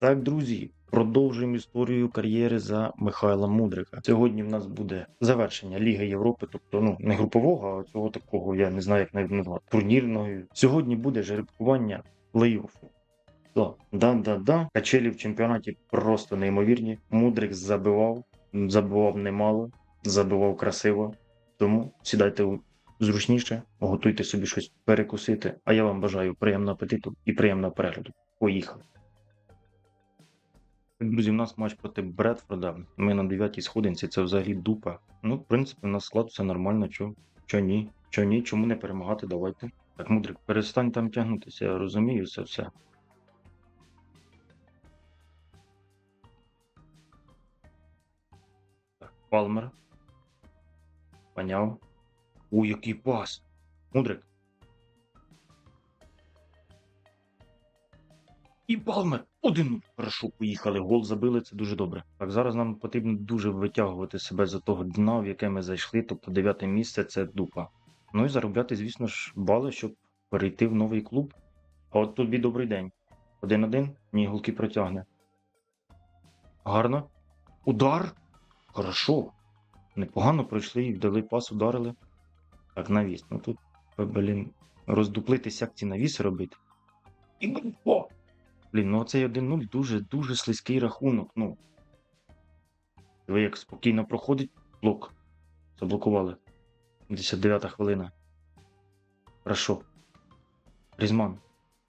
Так, друзі, продовжуємо історію кар'єри за Михайла Мудрика. Сьогодні в нас буде завершення Ліги Європи, тобто ну не групового, а цього такого, я не знаю, як навіть назвати, турнірного. Сьогодні буде жеребкування плей-оффу. Да, да, да, да. Качелі в чемпіонаті просто неймовірні. Мудрик забивав, забивав немало, забивав красиво. Тому сідайте зручніше, готуйте собі щось перекусити. А я вам бажаю приємного апетиту і приємного перегляду. Поїхали. Друзі, у нас матч проти Бредфорда. Ми на 9-й сходинці, це взагалі дупа. Ну, в принципі, у нас склад все нормально, чо, чо ні, чо ні, чому не перемагати, давайте. Так, мудрик, перестань там тягнутися, я розумію це все. Так, Палмер. Поняв. О, який пас. Мудрик. І Палмер. Один. Хорошо, поїхали. Гол забили, це дуже добре. Так, зараз нам потрібно дуже витягувати себе з того дна, в яке ми зайшли, тобто дев'яте місце це дупа. Ну і заробляти, звісно ж, бали, щоб перейти в новий клуб. А от тобі добрий день. Один-один, ні, голки протягне. Гарно. Удар. Хорошо. Непогано пройшли і вдали пас, ударили. Так, навіс. Ну тут, блін, роздуплитися, як ці навіси робити. І о! Блін, ну оцей 1-0 дуже дуже слизький рахунок. Ну. Ви як спокійно проходить блок. Заблокували. 59 хвилина. Хорошо. Різман.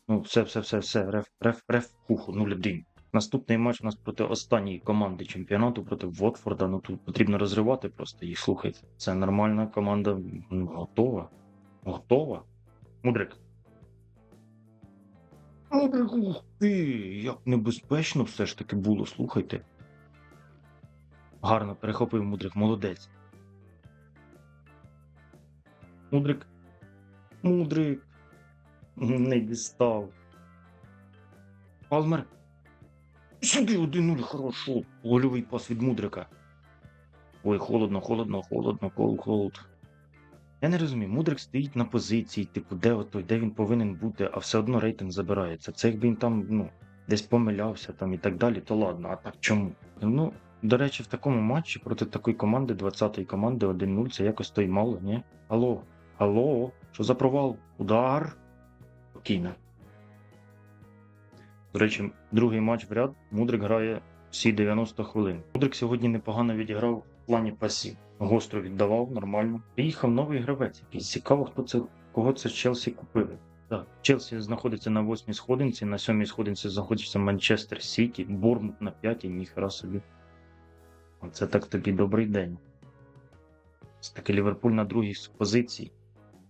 Ну, все, все, все, все. Реф, реф, реф, хуху, 0-1. Наступний матч у нас проти останньої команди чемпіонату, проти Вотфорда. Ну тут потрібно розривати просто їх. Слухайте. Це нормальна команда. Ну, готова. Готова. Мудрик. Ух ти! Як небезпечно все ж таки було, слухайте. Гарно перехопив Мудрик, молодець. Мудрик. Мудрик. Не дістав. Палмер. Сюди 1-0, хорошо. Гольовий пас від Мудрика. Ой, холодно, холодно, холодно, кол, холод. Я не розумію, Мудрик стоїть на позиції, типу, де отой, де він повинен бути, а все одно рейтинг забирається. Це якби він там, ну, десь помилявся там і так далі, то ладно, а так чому? Ну, до речі, в такому матчі проти такої команди, 20-ї команди 1-0, це якось той мало, ні? Алло, алло, що за провал? Удар. Спокійно. До речі, другий матч в ряд Мудрик грає всі 90 хвилин. Мудрик сьогодні непогано відіграв плані пасів. Гостро віддавав нормально. Приїхав новий гравець. Якийсь цікаво, хто це, кого це Челсі купили. Так, Челсі знаходиться на восьмій сходинці, на сьомій сходинці знаходиться Манчестер Сіті, Бормут на п'ятій, ніхера собі. Оце так тобі добрий день. Це таки Ліверпуль на другій позиції.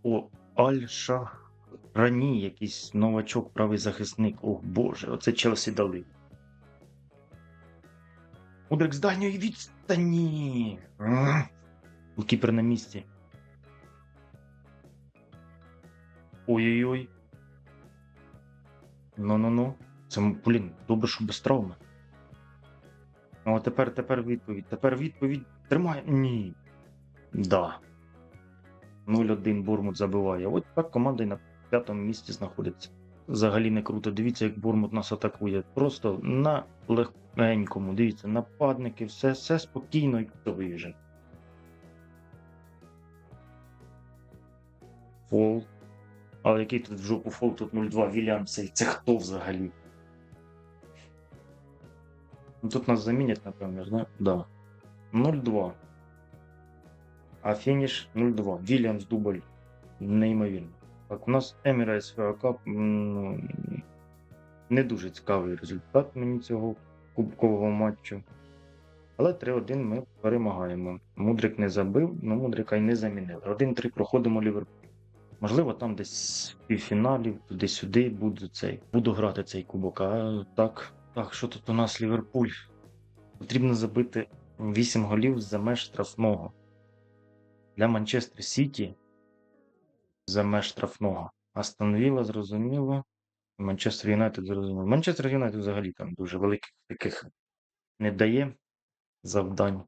О, Аль-Шах Рані, якийсь новачок, правий захисник. О боже, оце Челсі дали. Мудрик з дальньої відстані. Ах. Голкіпер на місці. Ой-ой-ой. Ну-ну-ну. Це, блін, добре, що без травми. Ну, а тепер, тепер відповідь. Тепер відповідь. Тримає. Ні. Да. 0-1 Бормут забиває. От так команда і на п'ятому місці знаходиться. Взагалі не круто. Дивіться, як Бормут нас атакує. Просто на легенькому. Дивіться, нападники, все, все спокійно і виїжджає. Фол. Але який тут в жопу фол? Тут 0-2 Вільямса. І це хто взагалі? Ну, тут нас замінять, напевно, да? Да. 0-2. А фініш 0-2. Вільямс дубль. Неймовірно. Так, у нас Emirates FA ну, не дуже цікавий результат мені цього кубкового матчу. Але 3-1 ми перемагаємо. Мудрик не забив, але Мудрика й не замінили. 1-3 проходимо Ліверпуль. Можливо, там десь в півфіналі, туди-сюди буду цей. Буду грати цей кубок. А так, так, що тут у нас Ліверпуль? Потрібно забити 8 голів за меж штрафного. Для Манчестер Сіті за меж штрафного. Астон Вілла зрозуміло. Манчестер Юнайтед зрозуміло. Манчестер Юнайтед взагалі там дуже великих таких не дає завдань.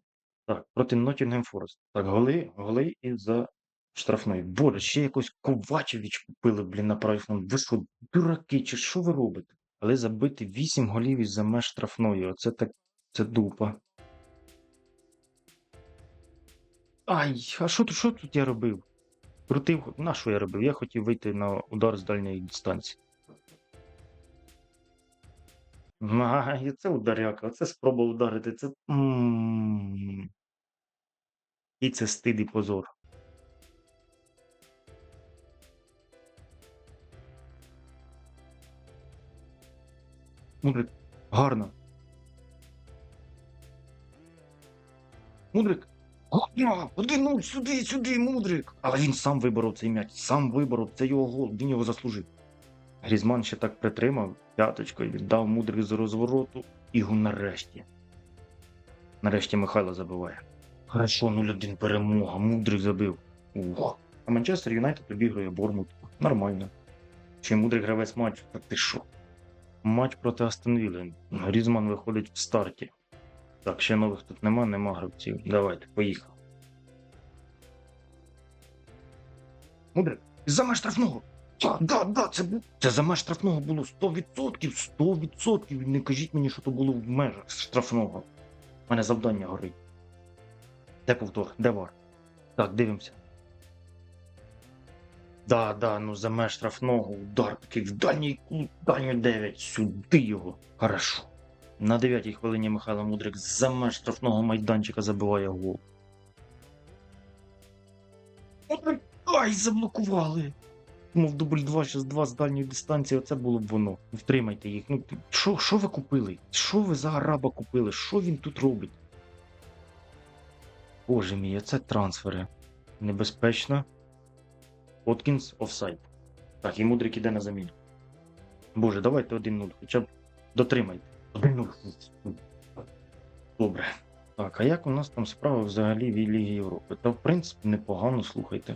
Так, проти Ноттінгем Форест. Так, голи, голи і за штрафної. Боже, ще якось Ковачевич купили, блін, на правий. Ви що, дураки, чи що ви робите? але забити 8 голів із-за меж штрафної. Оце так. Це дупа. Ай, а що тут, що тут я робив? Крутив, на що я робив? Я хотів вийти на удар з дальньої дистанції. Ай, це ударяка, оце спроба ударити. Це. І це стид і позор. Мудрик, гарно. Мудрик. Гарно! Один нуль сюди, сюди, мудрик. Але він сам виборов цей м'яч, сам виборов, це його гол, він його заслужив. Грізман ще так притримав п'яточкою, віддав мудрик з розвороту і гу нарешті. Нарешті Михайло забиває. Хорошо, 0-1 перемога, мудрик забив. Ух. А Манчестер Юнайтед обігрує Бормут. Нормально. Чи мудрик гравець матчу? Так ти що? Матч проти Астонвілли. Грізман виходить в старті. Так, ще нових тут нема, нема гравців. Давайте, поїхав. Мудрик, за меж штрафного. Так, да, да, це, бу- це за меж штрафного було 100%, 100%. Не кажіть мені, що то було в межах штрафного. У мене завдання горить. Де повтор? Де вар? Так, дивимося. Да, да, ну за меж штрафного удар такий в дальній кут, дальню 9, сюди його. Хорошо. На 9-й хвилині Михайло Мудрик за меж штрафного майданчика забиває гол. Мудрик, ай, заблокували. Мов дубль 2, щас 2 з дальньої дистанції, оце було б воно. Втримайте їх. Ну, що, що ви купили? Що ви за араба купили? Що він тут робить? Боже мій, це трансфери. Небезпечно. Откінс офсайд. Так, і Мудрик іде на заміну. Боже, давайте 1-0, хоча б дотримайте. 1-0. Добре. Так, а як у нас там справа взагалі в Лігі Європи? Та в принципі непогано, слухайте.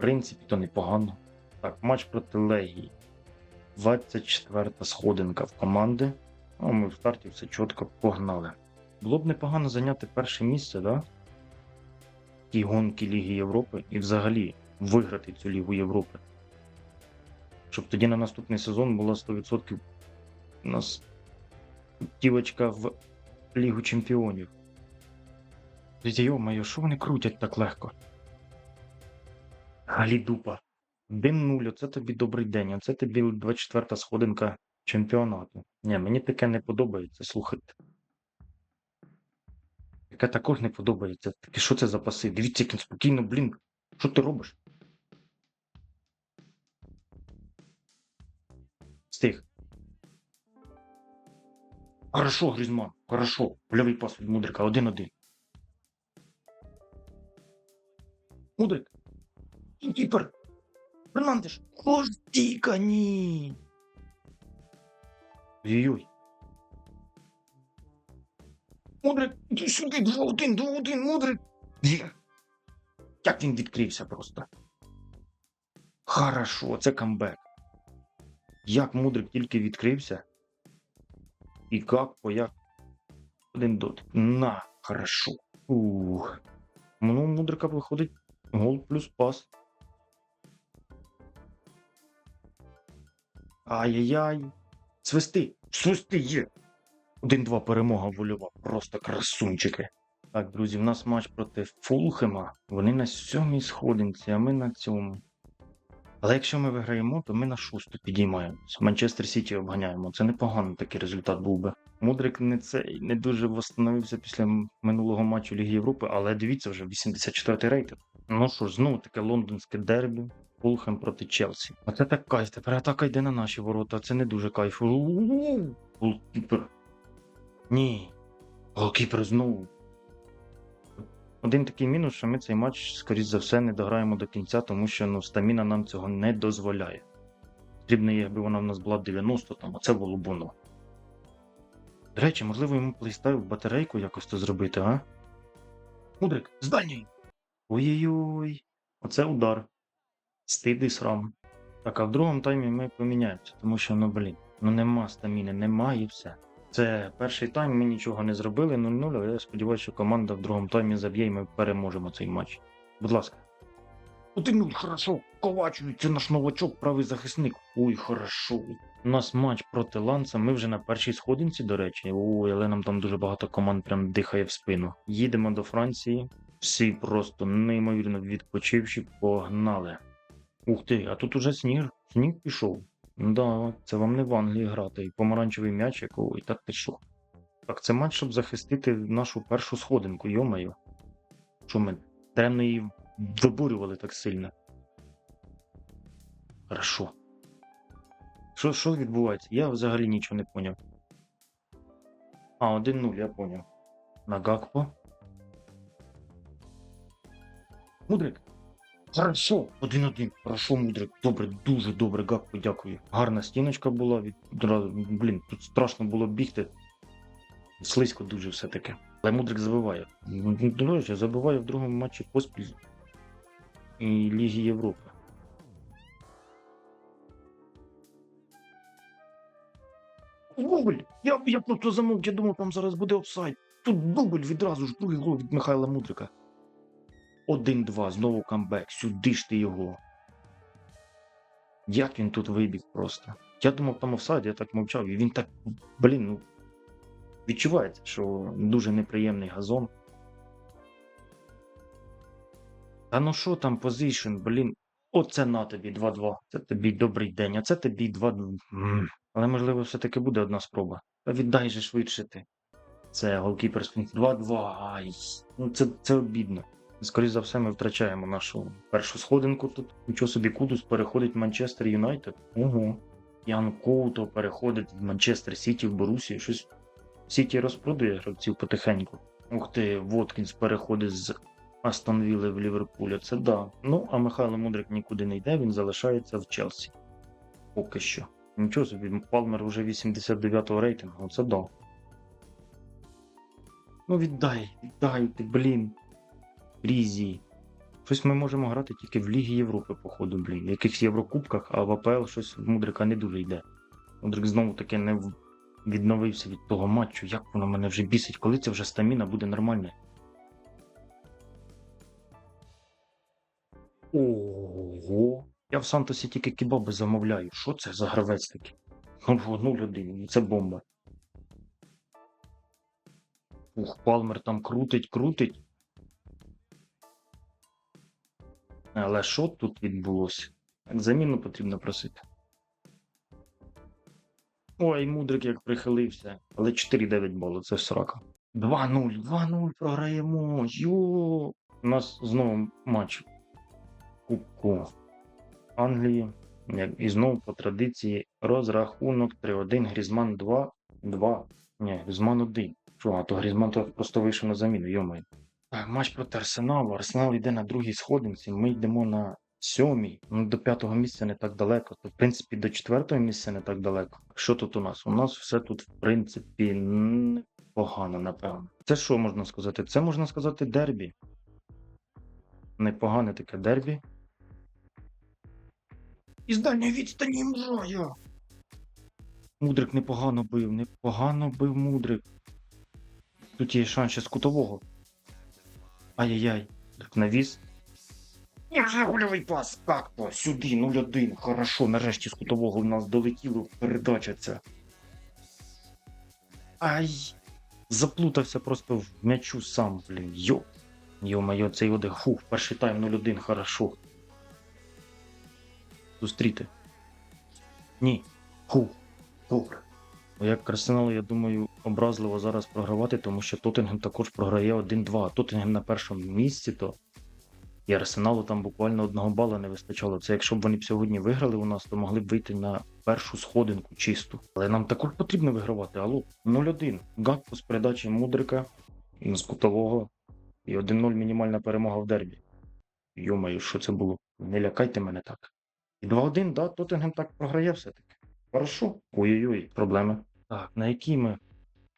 Принципі, то непогано. Так, матч проти Легії. 24-та сходинка в команди. Ну, ми в старті все чітко погнали. Було б непогано зайняти перше місце, да? Ті гонки Ліги Європи і взагалі виграти цю Лігу Європи. Щоб тоді на наступний сезон була 100% у нас дівочка в Лігу Чемпіонів. Йо-моє, що вони крутять так легко? Галі дупа. 1-0, оце тобі добрий день, оце тобі 24-та сходинка чемпіонату. Ні, мені таке не подобається, слухайте. Таке також не подобається. Таке що це за паси? Дивіться, як він спокійно, блін. Що ти робиш? Стих. Хорошо, Грізман, хорошо. Польовий пас від Мудрика, один-один. Мудрик. Кіпер. Фернандеш. Хостіка, ні. Ой-ой. Мудрик, іди сюди, 2-1, 2-1, Мудрик. Є. Як він відкрився просто. Хорошо, це камбек. Як Мудрик тільки відкрився. І як по як. Один дот. На, хорошо. Ух. Ну, Мудрика виходить гол плюс пас. Ай-яй-яй. Свисти! Свисти є! 1-2 перемога вольова. Просто красунчики. Так, друзі, в нас матч проти Фулхема. Вони на сьомій сходинці, а ми на цьому. Але якщо ми виграємо, то ми на шосту підіймаємось. Манчестер Сіті обганяємо. Це непоганий такий результат був би. Мудрик не цей не дуже восстановився після минулого матчу Ліги Європи, але дивіться вже 84-й рейтинг. Ну що ж, знову таке лондонське дербі. Фулхем проти Челсі. Оце так кайф. Тепер атака йде на наші ворота. Це не дуже кайф. Голкіпер. Ні. Голкіпер знову. Один такий мінус, що ми цей матч, скоріш за все, не дограємо до кінця, тому що ну, стаміна нам цього не дозволяє. Потрібно, якби вона в нас була 90, там, а це було б воно. До речі, можливо, йому плейстайл батарейку якось то зробити, а? Мудрик, з дальньої! Ой-ой-ой. Оце удар. Стид і срам. Так, а в другому таймі ми поміняємося, тому що, ну блін, ну нема стаміни, нема і все. Це перший тайм, ми нічого не зробили 0-0, але я сподіваюся, що команда в другому таймі заб'є і ми переможемо цей матч. Будь ласка. 1-0, хорошо. Ковачуй, це наш новачок, правий захисник. Ой, хорошо. У нас матч проти Ланса. Ми вже на першій сходинці, до речі. Ой, але нам там дуже багато команд прям дихає в спину. Їдемо до Франції. Всі просто неймовірно відпочивші, погнали. Ух ти, а тут уже сніг, сніг пішов. Да, це вам не в Англії грати. І помаранчевий м'ячик, ой, так ти що? Так, це матч, щоб захистити нашу першу сходинку, йомаю. Що ми даремно її вибурювали так сильно. Хорошо. Що, що відбувається? Я взагалі нічого не поняв. А, 1-0, я поняв. На Гакпо. Мудрик. Хорошо. 1-1. Хорошо, Мудрик. Добре, дуже добре, Гакпо, дякую. Гарна стіночка була. Від... Блін, тут страшно було бігти. Слизько дуже все-таки. Але Мудрик забиває. Ну, До забиває в другому матчі поспіль і Ліги Європи. Дубль! Я, я просто замовк, я думав, там зараз буде офсайд. Тут дубль відразу ж другий гол від Михайла Мудрика. 1-2, знову камбек. Сюди ж ти його. Як він тут вибіг просто? Я думав, там офсайд, я так мовчав, і він так, блін, ну. Відчувається, що дуже неприємний газон. Та ну що там, позишн, блін. Оце на тобі 2-2. Це тобі добрий день, а це тобі 2-2. Але можливо, все-таки буде одна спроба. Та віддай же швидше ти. Це голкіпер 2-2. Ай. Ну це, це обідно. Скоріше за все, ми втрачаємо нашу першу сходинку тут. Нічого собі Кудус переходить в Манчестер Юнайтед. Ого. Ян Коуто переходить в Манчестер Сіті в Борусію. Щось Сіті розпродує гравців потихеньку. Ух ти, Воткінс переходить з Астон Вілли в Ліверпуля. Це да. Ну, а Михайло Мудрик нікуди не йде, він залишається в Челсі. Поки що. Нічого собі, Палмер вже 89-го рейтингу, це да. Ну віддай, віддай ти, блін. Різі. Щось ми можемо грати тільки в Лігі Європи, походу, блін. В якихось Єврокубках, а в АПЛ щось в Мудрика не дуже йде. Мудрик знову таки не відновився від того матчу. Як воно мене вже бісить, коли це вже стаміна буде нормальна. Ого. Я в Сантосі тільки кебаби замовляю. Що це за гравець такий? Ну, одну людину, це бомба. Ух, Палмер там крутить, крутить. Але що тут відбулося? Заміну потрібно просити. Ой, мудрик як прихилився. Але 4-9 балу, це срака. 2-0, 2-0 програємо. Йо. У нас знову матч Кубку Англії. І знову по традиції розрахунок 3-1, Грізман 2, 2. Ні, Грізман 1. Що, а то Грізман просто вийшов на заміну, йомай. Матч проти Арсеналу. Арсенал йде на другій сходинці. Ми йдемо на сьомій. Ну, до п'ятого місця не так далеко. То, в принципі, до четвертого місця не так далеко. Що тут у нас? У нас все тут, в принципі, непогано, напевно. Це що можна сказати? Це можна сказати дербі. Непогане таке дербі. Із дальньої відстані мрая. Мудрик непогано бив, непогано бив мудрик. Тут є шанс ще з кутового. Ай-яй-яй. Так навіс. Гольовий пас. Как то? Сюди, 0-1. Хорошо, нарешті з кутового в нас долетіло передача ця. Ай. Заплутався просто в м'ячу сам, блін. Йо. Йо-моє, цей оде. Фух, перший тайм 0-1, хорошо. Зустріти. Ні. Фух. Добре. Бо Як Арсеналу, я думаю, образливо зараз програвати, тому що Тоттенгем також програє 1-2. А Тоттенгем на першому місці, то і Арсеналу там буквально одного бала не вистачало. Це якщо б вони б сьогодні виграли у нас, то могли б вийти на першу сходинку чисту. Але нам також потрібно вигравати. Алло, 0-1. Гакпо з передачі Мудрика з кутового. І 1-0 мінімальна перемога в дербі. Йомаю, що це було? Не лякайте мене так. І 2-1, да, Тоттенгем так програє все-таки. Хорошо. Ой-ой-ой, проблеми. Так, на якій ми?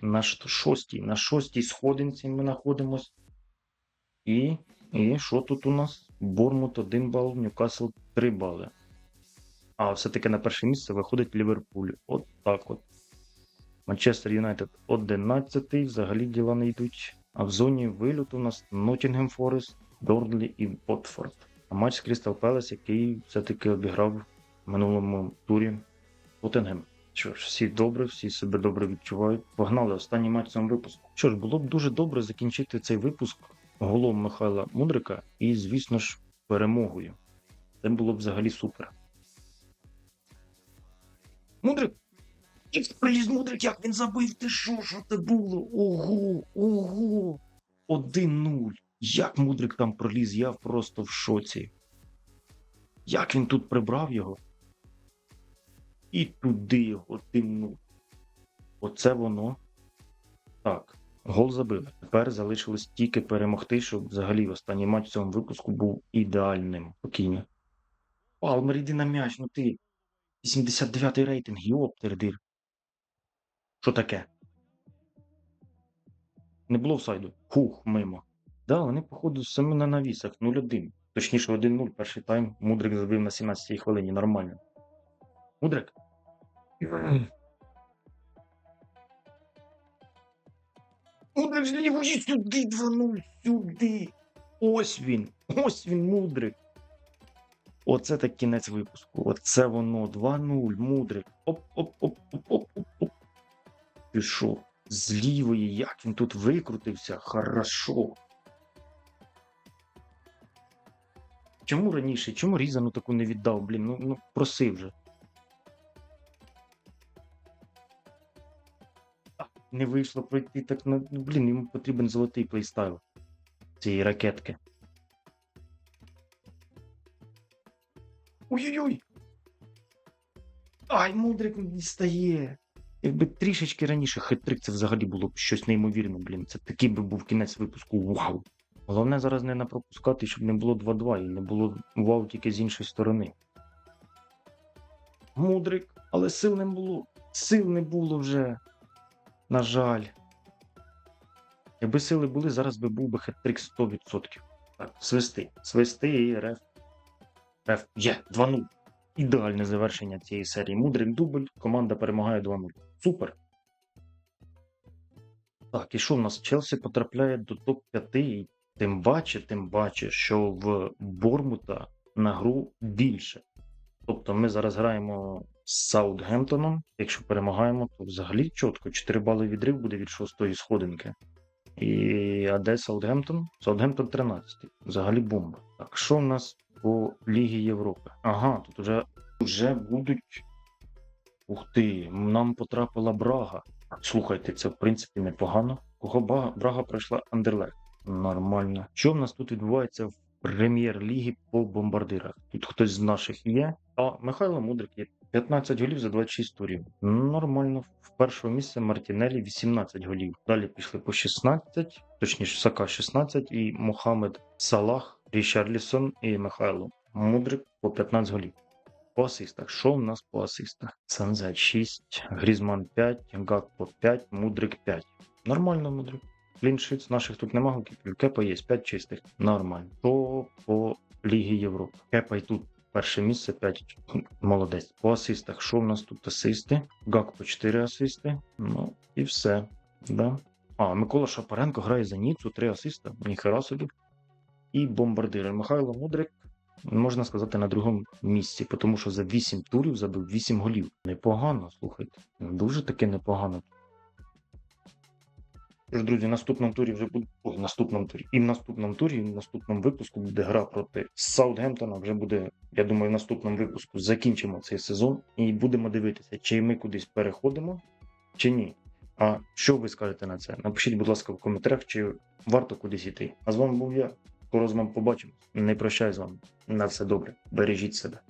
На шостій. На шостій сходинці ми знаходимось. І, і що тут у нас? Бормут 1 бал, Ньюкасл 3 бали. А все-таки на перше місце виходить Ліверпуль. От так от. Манчестер Юнайтед 11, взагалі діла не йдуть. А в зоні вильоту у нас Ноттінгем Форест, Дордлі і Ботфорд. А матч з Крістал Пелес, який все-таки обіграв в минулому турі Тоттенгем. Що ж, всі добре, всі себе добре відчувають. Погнали останній матч цьому випуску. Що ж, було б дуже добре закінчити цей випуск голом Михайла Мудрика і, звісно ж, перемогою. Це було б взагалі супер. Мудрик! Як приліз Мудрик, як він забив? Ти що, що це було? Ого, ого! 1-0. Як Мудрик там проліз, я просто в шоці. Як він тут прибрав його? І туди його димнув. Оце воно. Так, гол забили. Тепер залишилось тільки перемогти, щоб взагалі останній матч в цьому випуску був ідеальним. Спокійно. Палмер, іди на м'яч, ну ти. 89-й рейтинг, йоптердир. Що таке? Не було офсайду. Хух, мимо. Да, вони, походу, самі на навісах 0-1. Точніше, 1-0 перший тайм. Мудрик забив на 17-й хвилині. Нормально. Мудрик? Мудрик з лівої сюди 2-0, сюди. Ось він. Ось він, мудрик. Оце так кінець випуску. Оце воно. 2-0, мудрик. Оп-оп-оп-оп-оп-оп. Пішов. З лівої, як він тут викрутився. Хорошо. Чому раніше? Чому Різану таку не віддав? Блін, ну, ну просив же. Не вийшло пройти так ну, блін, йому потрібен золотий плейстайл цієї ракетки. Ой-ой-ой! Ай, мудрик не дістає. Якби трішечки раніше хитрик, це взагалі було б щось неймовірне, блін. Це такий би був кінець випуску. Вау! Головне зараз не напропускати, щоб не було 2-2 і не було вау тільки з іншої сторони. Мудрик, але сил не було. Сил не було вже. На жаль. Якби сили були, зараз би був би хет-трик 100%. Так, свисти. Свисти і реф. Реф. Є, 2-0. Ідеальне завершення цієї серії. Мудрик дубль, команда перемагає 2-0. Супер. Так, і що в нас? Челсі потрапляє до топ-5, і тим паче, тим паче, що в Бормута на гру більше. Тобто ми зараз граємо з Саутгемптоном. Якщо перемагаємо, то взагалі чітко 4 бали відрив буде від шостої сходинки. І а де Саутгемптон? Саутгемптон 13. Взагалі бомба. Так, що в нас по Лігі Європи? Ага, тут вже, вже будуть. Ух ти, нам потрапила Брага. Слухайте, це в принципі непогано. Кого Брага пройшла Андерлех. Нормально. Що в нас тут відбувається в прем'єр-лігі по бомбардирах? Тут хтось з наших є. А Михайло Мудрик є 15 голів за 26 турів. Нормально. В першому місці Мартінелі 18 голів. Далі пішли по 16, точніше, Сака 16 і Мохамед Салах, Рішарлісон і Михайло. Мудрик по 15 голів. По асистах. Що в нас по асистах? Санзет 6, Грізман 5, Гакпо 5, Мудрик 5. Нормально, Мудрик. Кліншит, наших тут нема голкіперів. Кепа є 5 чистих. Нормально. Що по Лігі Європи? Кепа і тут перше місце 5. Молодець. По асистах. Що в нас тут асисти? Гакпо 4 асисти. Ну і все. Да? А, Микола Шапаренко грає за Ніцу, 3 асиста. Ніхера собі. І бомбардири. Михайло Мудрик можна сказати, на другому місці, тому що за 8 турів забив 8 голів. Непогано, слухайте. Дуже таки непогано. Тож, друзі, наступному турі вже буде. Ой, наступному турі. І в наступному турі, і в наступному випуску буде гра проти Саутгемптона. Вже буде, я думаю, в наступному випуску закінчимо цей сезон і будемо дивитися, чи ми кудись переходимо, чи ні. А що ви скажете на це? Напишіть, будь ласка, в коментарях, чи варто кудись іти. А з вами був я. Скоро з вами побачимось. Не прощаюсь з вами. На все добре. Бережіть себе.